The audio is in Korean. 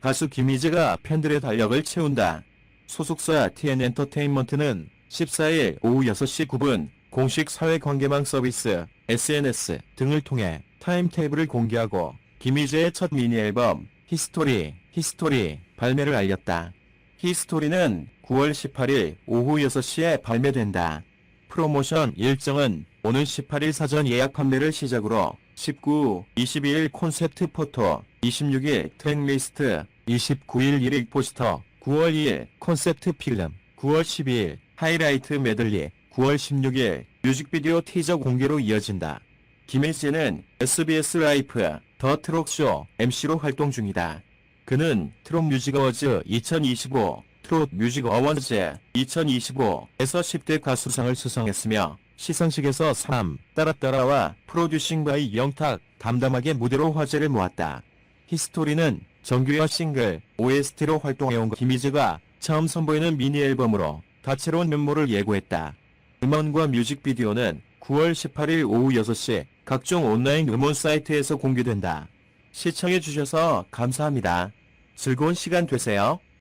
가수 김희재가 팬들의 달력을 채운다. 소속사 TN 엔터테인먼트는 14일 오후 6시 9분 공식 사회관계망 서비스 SNS 등을 통해 타임테이블을 공개하고 김희재의 첫 미니 앨범 히스토리 히스토리 발매를 알렸다. 히스토리는 9월 18일 오후 6시에 발매된다. 프로모션 일정은 오는 18일 사전 예약 판매를 시작으로 19, 22일 콘셉트 포토, 26일 트랙 리스트, 29일 1일 포스터, 9월 2일 콘셉트 필름, 9월 12일 하이라이트 메들리, 9월 16일 뮤직비디오 티저 공개로 이어진다. 김혜재는 SBS 라이프 더 트롯쇼 MC로 활동 중이다. 그는 트롯 뮤직 어워즈 2025, 트롯 뮤직 어워즈 2025에서 10대 가수상을 수상했으며 시상식에서 3, 따라따라와 프로듀싱 바이 영탁 담담하게 무대로 화제를 모았다. 히스토리는 정규와 싱글, OST로 활동해온 김희재가 처음 선보이는 미니 앨범으로 다채로운 면모를 예고했다. 음원과 뮤직비디오는 9월 18일 오후 6시 각종 온라인 음원 사이트에서 공개된다. 시청해주셔서 감사합니다. 즐거운 시간 되세요.